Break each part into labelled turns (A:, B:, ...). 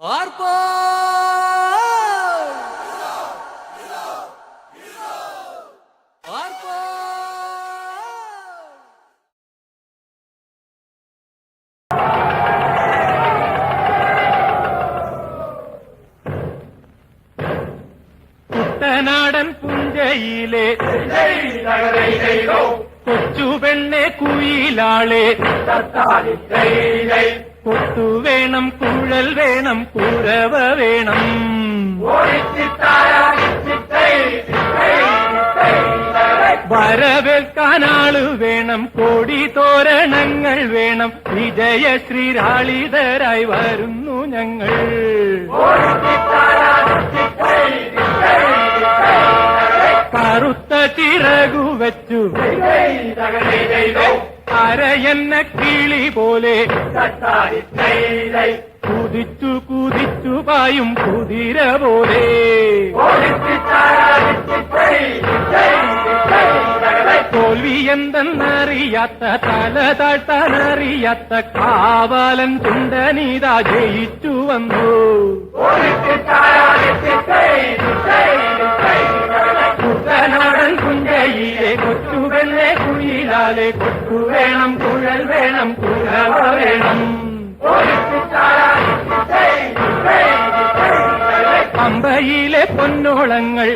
A: और കുട്ടനാടൻ പുഞ്ചയിലെ കൊച്ചു പെണ്ണെ കുയിലാളെ കൊട്ടു വേണം കുഴൽ വേണം കുരവ വേണം. വരവേൽക്കാനാൾ വേണം കോടി തോരണങ്ങൾ വേണം. വിജയ ശ്രീരാളിതരായി വരുന്നു ഞങ്ങൾ. കറുത്ത ചിറകു വെച്ചു. அற என்ன கிளி போலே? குதிச்சு குதிச்சு பாயும் குதிர போலே. தோல்வி எந்த அறியாத்த தல தாழ்த்தான் அறியாத்த காவலன் துண்ட நீதா ஜெயிச்சு வந்தோ. കുയിലാലെ കൊട്ടു വേണം കുഴൽ വേണം കുഴവ വേണം. പമ്പയിലെ പൊന്നോളങ്ങൾ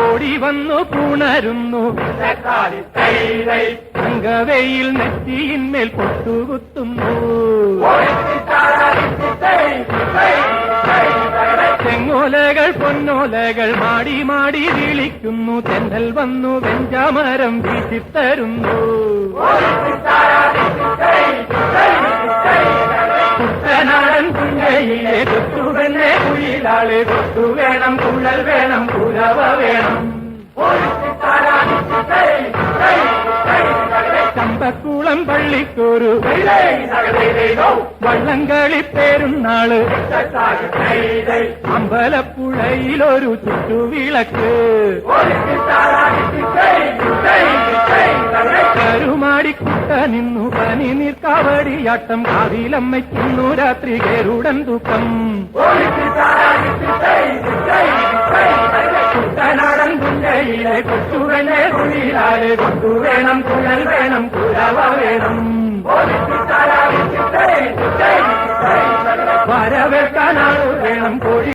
A: ഓടി വന്നു പുണരുന്നു. അങ്കവയിൽ നെറ്റിയിന്മേൽ പൊട്ടുകുത്തുന്നു തെങ്ങോലകൾ പൊന്നോലകൾ മാടി മാടി വിളിക്കുന്നു. തെന്നൽ വന്നു വെഞ്ചാമരം വീശിത്തരുന്നു. കുട്ടനാടൻ പുഞ്ചയിലെ കൊത്തുവെന്നെ കുയിലാളെ കൊത്തു വേണം കുഴൽ വേണം കുലവ വേണം. ചമ്പക്കുളം പള്ളിക്കൊരു വള്ളംകളി പേരുന്നാൾ അമ്പലപ്പുഴയിലൊരു ചുറ്റുവിളക്ക്. കരുമാടിക്കുട്ട നിന്നു പനി നീർക്കാവടിയാട്ടം കാവിലമ്മയ്ക്കുന്നു രാത്രി കേരുടൻ തൂക്കം പുഞ്ചയിലെ കൊച്ചുവനെ കുഴിയിലാലെ കൊട്ടു വേണം കുഴൽ വേണം കുഴവ വേണം.